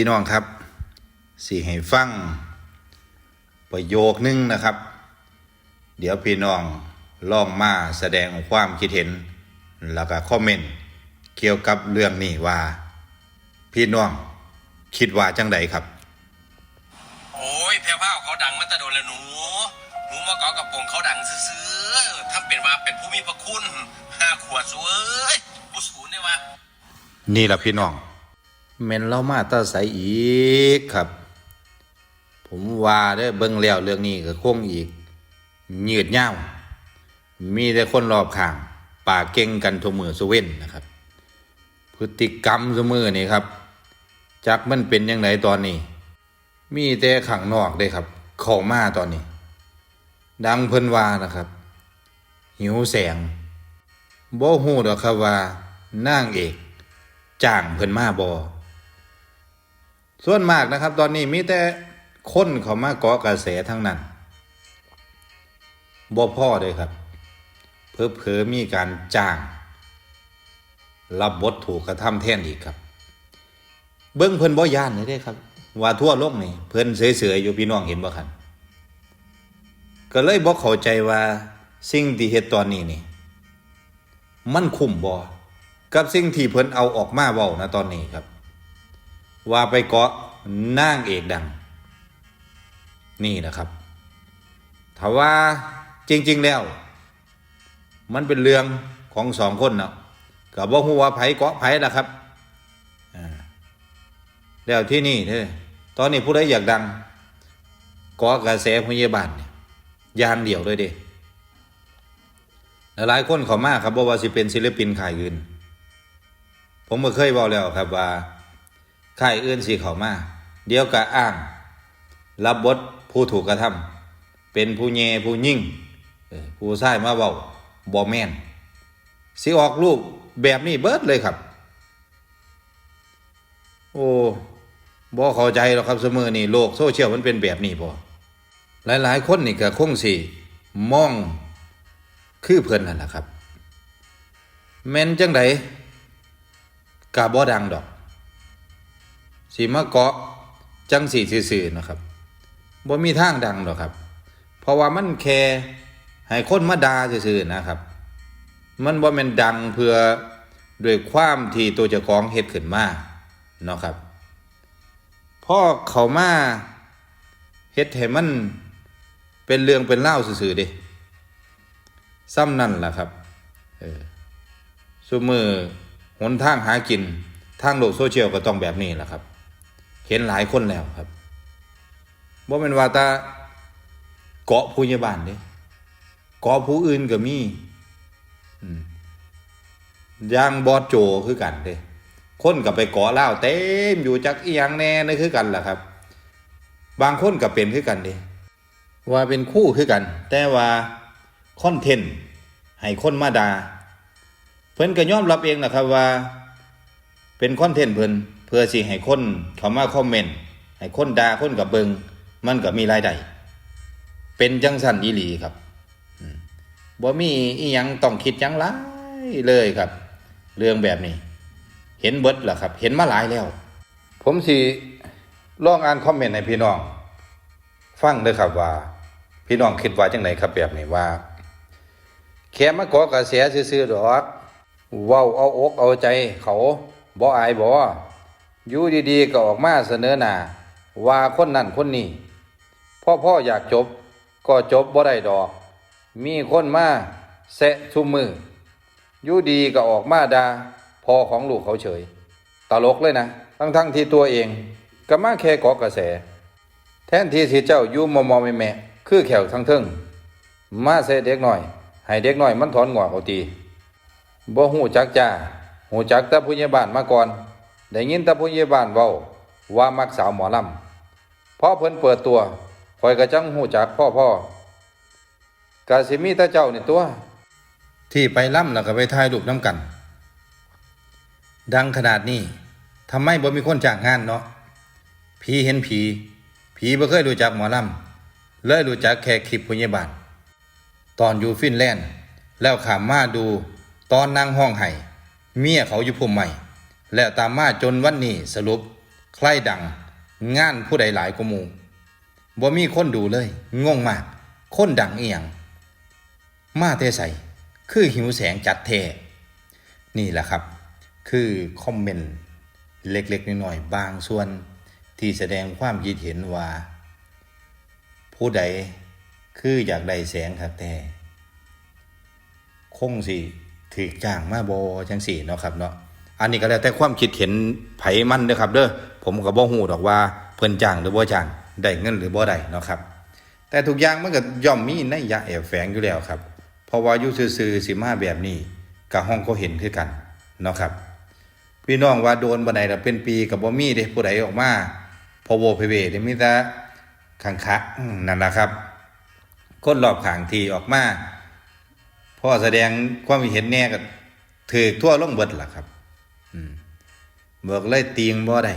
พี่น้องครับสิให้ฟัง ประโยคนึงนะครับ เดี๋ยวพี่น้องลองมาแสดงความคิดเห็น แล้วก็คอมเมนต์เกี่ยวกับเรื่องนี้ว่า พี่น้องคิดว่าจังใดครับ โอ้ยแพรวพราวเขาดังมาแต่โดนแล้วหนู หนูมาเกาะกับโปงเขาดังซื้อๆทำเป็นว่าเป็นผู้มีพระคุณห้าขวดสวยผู้สูนได้ว่า นี่แหละพี่น้อง เมนเรามาตาใสอีกครับ ผมว่าได้เบิ่งแล้วเรื่องนี้ก็คงอีกยืดยาวมีแต่คนรอบข้างป่าเก่งกันทุมือสเว้นนะครับ พฤติกรรมสมือนี่ครับ จักมันเป็นยังไงตอนนี้ มีแต่ขังนอกได้ครับ เข้ามาตอนนี้ ดังเพิ่นว่านะครับ หิวแสงบ่ฮู้ดอกครับว่านางเอกจ้างเพิ่นมาบอ ส่วนมากนะครับ ตอนนี้มีแต่คนเขามาเกาะกระแสทั้งนั้นบ่พ่อเลยครับ เพอเพอๆมีการจ้าง รับบทถูกกระทำแท่นอีกครับ เบิ้งเพิ่นบ่ย่านเลยเด้ครับ ว่าทั่วโลกนี่เพิ่นเสือๆอยู่พี่น้องเห็นบ่ครับก็เลยบ่เข้าใจว่าสิ่งที่เฮ็ดตอนนี้นี่ มันคุ้มบ่กับสิ่งที่เพิ่นเอาออกมาเว้านะตอนนี้ครับ ว่าไปเกาะนางเอกดัง นี่นะครับถ้าว่าจริง ๆแล้ว มันเป็นเรื่องของสองคนเนาะกับว่าหัวาไผเกาะไผ่ละครับแล้วที่นี่เด้อตอนนี้ผู้ใดอยากดังเกาะกระแสพยาบาลเนี่ยอย่างเดียวเลยเด้หลายคนเขามากครับว่าสิเป็นศิลปินขายอื่นผมก็เคยบอกแล้วครับว่า ค่ายอื่นสิเขามา เดี๋ยวก็อ้าง รับบทผู้ถูกกระทำเป็นผู้แย่ผู้ยิ่งผู้ชายมาเบาบอแมนสิออกรูปแบบนี้เบิดเลยครับ โอ้บอเข้าใจหรอกครับเสมอนี่โลกโซเชียลมันเป็นแบบนี้พอหลายๆ คนนี่ก็คงสิมองคือเพิ่นนั่นแหละครับ แม่นจังไดกาบ่ดังดอก สีมาเกาะจังสีซื่อๆนะครับบ่มีทางดังดอกครับ เพราะว่ามันแค่ให้คนมาด่าซื่อๆนะครับ มันบ่แม่นดังเพื่อด้วยความที่ตัวเจ้าของเฮ็ดขึ้นมาเนาะครับพอเขามาเฮ็ดให้มันเป็นเรื่องเป็นเล่าซื่อๆเดิซ้ำนั่นล่ะครับเออซุมือหนทางหากินทางโลกโซเชียลก็ต้องแบบนี้แหละครับ เห็นหลายคนแล้วครับบ่เป็นว่าตาเกาะผู้ใหญ่บ้านเด้เกาะผู้อื่นก็มีอย่างบอสโจคือกันเด้คนก็ไปเกาะเล่าเต็มอยู่จักอีหยังแน่นี่คือกันล่ะครับ บางคนก็เป็นคือกันเด้ว่าเป็นคู่คือกัน แต่ว่าคอนเทนต์ให้คนมาดาเพิ่นก็ยอมรับเองนะครับว่า เป็นคอนเทนต์เพิ่น เพื่อสิให้คนเขามาคอมเมนต์ให้คนด่าคนกับเบิงมันก็มีรายได้เป็นจังสันอีหลีครับบ่มีอีหยังต้องคิดยังหลายเลยครับ เรื่องแบบนี้ เห็นเบิดล่ะครับ เห็นมาหลายแล้ว ผมสิลองอ่านคอมเมนต์ให้พี่น้อง ฟังเด้อครับว่า พี่น้องคิดว่าจังไดครับแบบนี้ว่าแค่มากาะกระแสซื่อๆดอกเว้าเอาอกเอาใจเขาบ่อายบ่ อยู่ดีๆก็ออกมาเสนอหน้าว่าคนนั่นคนนี้พ่อพ่ออยากจบก็จบบ่ได้ดอก มีคนมาแซะชุมมืออยู่ดีก็ออกมาดาพ่อของลูกเขาเฉย ตลกเลยนะ ทั้งๆที่ตัวเองก็มาแค่เกาะกระแส แทนที่สิเจ้าอยู่มอมอแม่แม่คือแขวทั้งเทิงมาเสเด็กหน่อย ให้เด็กหน่อยมันถอนงอกเอาตีบ่หูจักจ้าหูจักแต่ผู้ใหญ่บ้านมาก่อน ได้ยินต่ผู้ใหญ่บ้านเว้าว่ามักสาวหมอลำพอเพิ่นเปิดตัวคอยกระจังหูจักพ่อพ่อกาสิมีต่เจ้านี่ตัว ที่ไปล่ำแล้วก็ไปถ่ายรูปน้ำกัน ดังขนาดนี้ทำไมบ่มีคนจ้างงานเนาะผีเห็นผี ผีบ่เคยรู้จักหมอลำเลยรู้จักแค่คลิปผู้ใหญ่บ้านตอนอยู่ฟินแลนด์แล้วขามมาดูตอนนางห้องไห้เมียเขาอยู่พุ่มใหม่ แล้วตามมาจนวันนี้สรุป ใครดัง งานผู้ใดหลายกว่าหมู่บ่มีคนดูเลย งงมาก คนดังเอียง มาเทใส่คือหิวแสงจัดเท นี่แหละครับ คือคอมเมนต์เล็กๆน้อยๆบางส่วน ที่แสดงความคิดเห็นว่า ผู้ใดคืออยากได้แสงครับแต่คงสิถือจ้างมาบอจังสี่เนาะครับเนาะ อันนี้ก็แล้วแต่ความคิดเห็นไผมันเด้อครับ เด้อผมก็บ่ฮู้ดอกว่าเพิ่นจ้างหรือบ่จ้างได้เงินหรือบ่ได้เนาะครับ แต่ทุกอย่างมันก็ย่อมมีนัยยะแอบแฝงอยู่แล้วครับ เพราะว่าอยู่ซื่อๆสิมาแบบนี้กับห้องก็เห็นคือกันเนาะครับ พี่น้องว่าโดนบ่ได้ละเป็นปีกับบ่มีเด้ผู้ใดออกมาพอโวเพเวเด้มีแต่ขังคะนั่นล่ะครับ คนรอบข้างที่ออกมาพ่อแสดงความคิดเห็นแน่ก็ถือทั่วลงเบิดล่ะครับ เบิกเลยตีงบ่ได้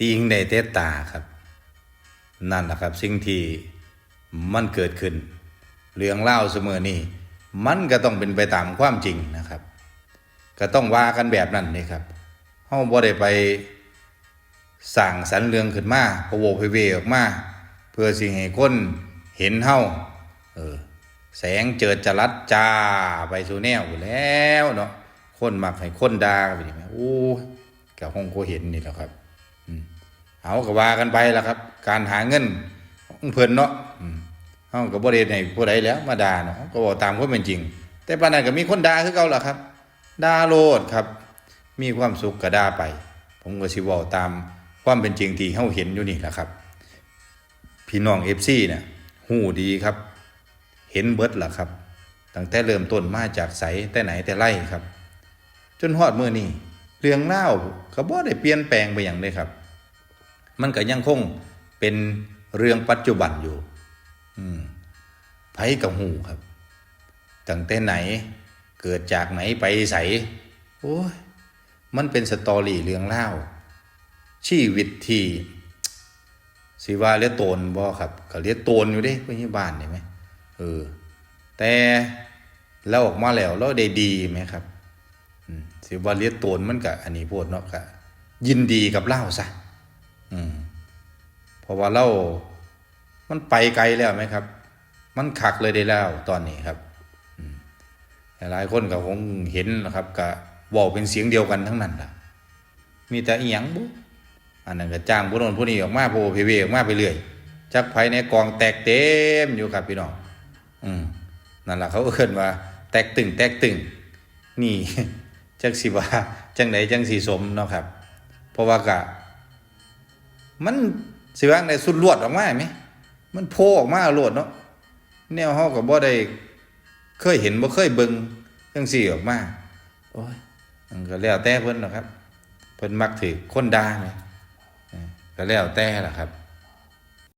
ตีงได้แต่ตาครับ นั่นแหละครับ สิ่งที่มันเกิดขึ้น เรื่องเล่าเสมอนี่มันก็ต้องเป็นไปตามความจริงนะครับ ก็ต้องว่ากันแบบนั้นนี่ครับเฮาบ่ได้ไปสั่งสรรเรื่องขึ้นมาพะโวพเวออกมา เพื่อสิ่งให้คนเห็นเฮาเออ แสงเจิดจรัสจ้าไปสู่แนวอยู่แล้วเนาะคนมักให้คนด่าไปดิแม่โอ้ ยก็คงก็เห็นนี่แหละครับอืมเอาก็ว่ากันไปแล่ะครับ การหาเงินเพิ่นเนาะอืมเฮาก็บ่ได้ให้ผู้ใดแล้ว มาด่าเนาะก็บอกตามความเป็นจริง แต่ปานนั้นก็มีคนด่าคือเก่าล่ะครับด่าโลดครับ มีความสุขก็ด่าไป ผมก็สิเว้าตามความเป็นจริงที่เฮาเห็นอยู่นี่แหละครับ พี่น้อง FC เนี่ยฮู้ดีครับ เห็นเบิดล่ะครับตั้งแต่เริ่มต้นมาจากใสแต่ไหนแต่ไรครับ จนฮอดมือนี้ เรื่องเล่าก็บ่ได้เปลี่ยนแปลงไปอย่างเลยครับ มันก็ยังคงเป็นเรื่องปัจจุบันอยู่ อืมไผกับหูครับ ตั้งแต่ไหนเกิดจากไหนไปใสโอ้ยมันเป็นสตอรี่เรื่องเล่าชีวิตที่สิว่าเรียโตนบ่ครับก็เรียโตนอยู่เด้พยาบาลนี่ไหมเออแต่เราออกมาแล้วเราได้ดีไหมครับ สิว่าเรียกโตนมันก็อันนี้พูดเนาะก็ยินดีกับเล่าซะอืมเพราะว่าเรามันไปไกลแล้วไหมครับ มันขักเลยได้แล้วตอนนี้ครับหลายคนก็คงเห็นนะครับก็เว่าเป็นเสียงเดียวกันทั้งนั้นล่ะ มีแต่อีหยังบุอันนั้นก็จ้างผู้นนผู้นี้ออกมาโพเพเวออกมาไปเรื่อยจักภายในกองแตกเต็มอยู่ครับพี่น้องอืมนั่นแหละเขาเอิ้นว่า แตกตึง แตกตึง นี่ จักสิว่าจังไหนจังสีสมเนาะครับ เพราะว่ากะ มันสิว่าในสุดลวดออกมาไหมมันโผล่ออกมาโลดเนาะแนวเฮาก็บ่ได้เคยเห็นบ่เคยเบิ่งจังซี่ออกมาโอ้ยมันก็แล้วแต่เพิ่นเนาะครับ เพิ่นมักถือคนด่าไหมก็แล้วแต่ล่ะครับ